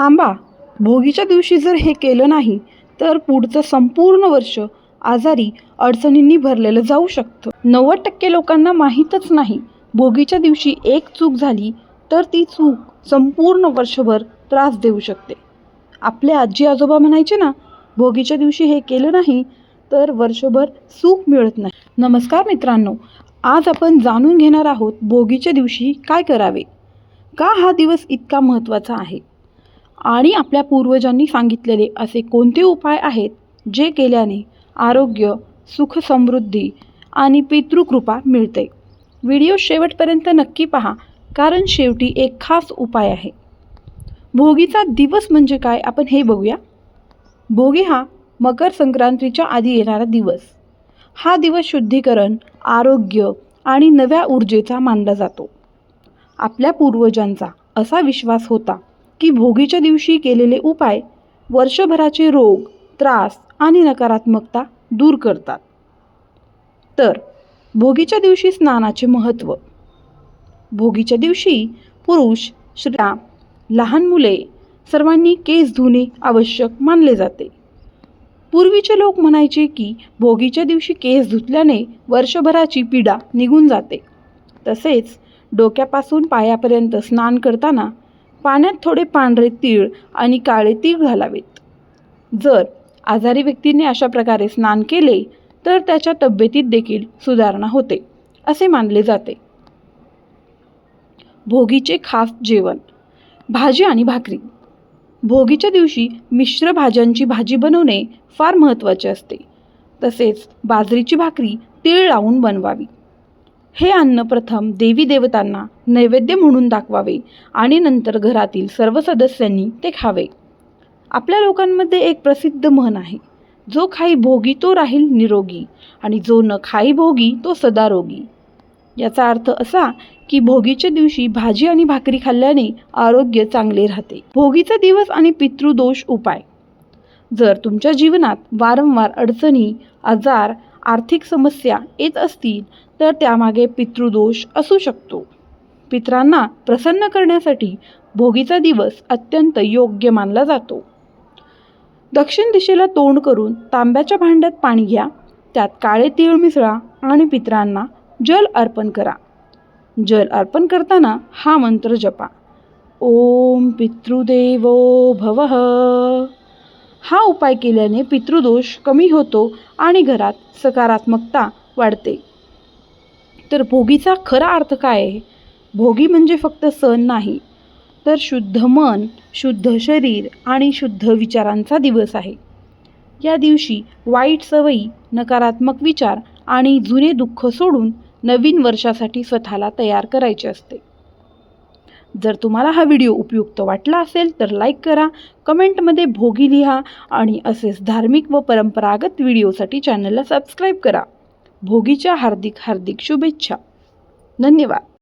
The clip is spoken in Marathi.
थांबा. भोगीच्या दिवशी जर हे केलं नाही तर पुढचं संपूर्ण वर्ष आजारी अडचणींनी भरलेलं जाऊ शकतं. नव्वद टक्के लोकांना माहीतच नाही भोगीच्या दिवशी एक चूक झाली तर ती चूक संपूर्ण वर्षभर त्रास देऊ शकते. आपले आजी आजोबा म्हणायचे ना भोगीच्या दिवशी हे केलं नाही तर वर्षभर सुख मिळत नाही. नमस्कार मित्रांनो आज आपण जाणून घेणार आहोत भोगीच्या दिवशी काय करावे. का हा दिवस इतका महत्त्वाचा आहे? आणि आपल्या पूर्वजांनी सांगितलेले असे कोणते उपाय आहेत जे केल्याने आरोग्य सुख समृद्धी आणि पितृकृपा मिळते? व्हिडिओ शेवटपर्यंत नक्की पहा कारण शेवटी एक खास उपाय आहे. भोगीचा दिवस म्हणजे काय आपण हे बघूया. भोगी हा मकर संक्रांतीच्या आधी येणारा दिवस. हा दिवस शुद्धीकरण आरोग्य आणि नव्या ऊर्जेचा मानला जातो. आपल्या पूर्वजांचा असा विश्वास होता की भोगीच्या दिवशी केलेले उपाय वर्षभराचे रोग त्रास आणि नकारात्मकता दूर करतात. तर भोगीच्या दिवशी स्नानाचे महत्त्व. भोगीच्या दिवशी पुरुष स्त्रिया लहान मुले सर्वांनी केस धुणे आवश्यक मानले जाते. पूर्वीचे लोक म्हणायचे की भोगीच्या दिवशी केस धुतल्याने वर्षभराची पीडा निघून जाते. तसेच डोक्यापासून पायापर्यंत स्नान करताना पाण्यात थोडे पांढरे तीळ आणि काळे तीळ घालावेत. जर आजारी व्यक्तीने अशा प्रकारे स्नान केले तर त्याच्या तब्येतीत देखील सुधारणा होते असे मानले जाते. भोगीचे खास जेवण भाजी आणि भाकरी. भोगीच्या दिवशी मिश्र भाज्यांची भाजी बनवणे फार महत्त्वाचे असते. तसेच बाजरीची भाकरी तीळ लावून बनवावी. हे अन्न प्रथम देवी देवतांना नैवेद्य म्हणून दाखवावे आणि नंतर घरातील सर्व सदस्यांनी ते खावे. आपल्या लोकांमध्ये एक प्रसिद्ध म्हण आहे जो खाई भोगी तो राहील निरोगी आणि जो न खाई भोगी तो सदा रोगी. याचा अर्थ असा की भोगीच्या दिवशी भाजी आणि भाकरी खाल्ल्याने आरोग्य चांगले राहते. भोगीचा दिवस आणि पितृदोष उपाय. जर तुमच्या जीवनात वारंवार अडचणी आजार आर्थिक समस्या येत असतील तर त्यामागे पितृदोष असू शकतो. पितरांना प्रसन्न करण्यासाठी भोगीचा दिवस अत्यंत योग्य मानला जातो. दक्षिण दिशेला तोंड करून तांब्याच्या भांड्यात पाणी घ्या त्यात काळे तीळ मिसळा आणि पितरांना जल अर्पण करा. जल अर्पण करताना हा मंत्र जपा. ओम पितृदेवो भवः. हा उपाय केल्याने पितृदोष कमी होतो आणि घरात सकारात्मकता वाढते. तर भोगीचा खरा अर्थ काय आहे? भोगी म्हणजे फक्त सण नाही तर शुद्ध मन शुद्ध शरीर आणि शुद्ध विचारांचा दिवस आहे. या दिवशी वाईट सवयी नकारात्मक विचार आणि जुने दुःख सोडून नवीन वर्षासाठी स्वतःला तयार करायचे असते. जर तुम्हाला हा व्हिडिओ उपयुक्त वाटला असेल तर लाईक करा कमेंटमध्ये भोगी लिहा आणि असेच धार्मिक व परंपरागत व्हिडिओसाठी चॅनलला सबस्क्राईब करा. भोगीच्या हार्दिक हार्दिक शुभेच्छा. धन्यवाद.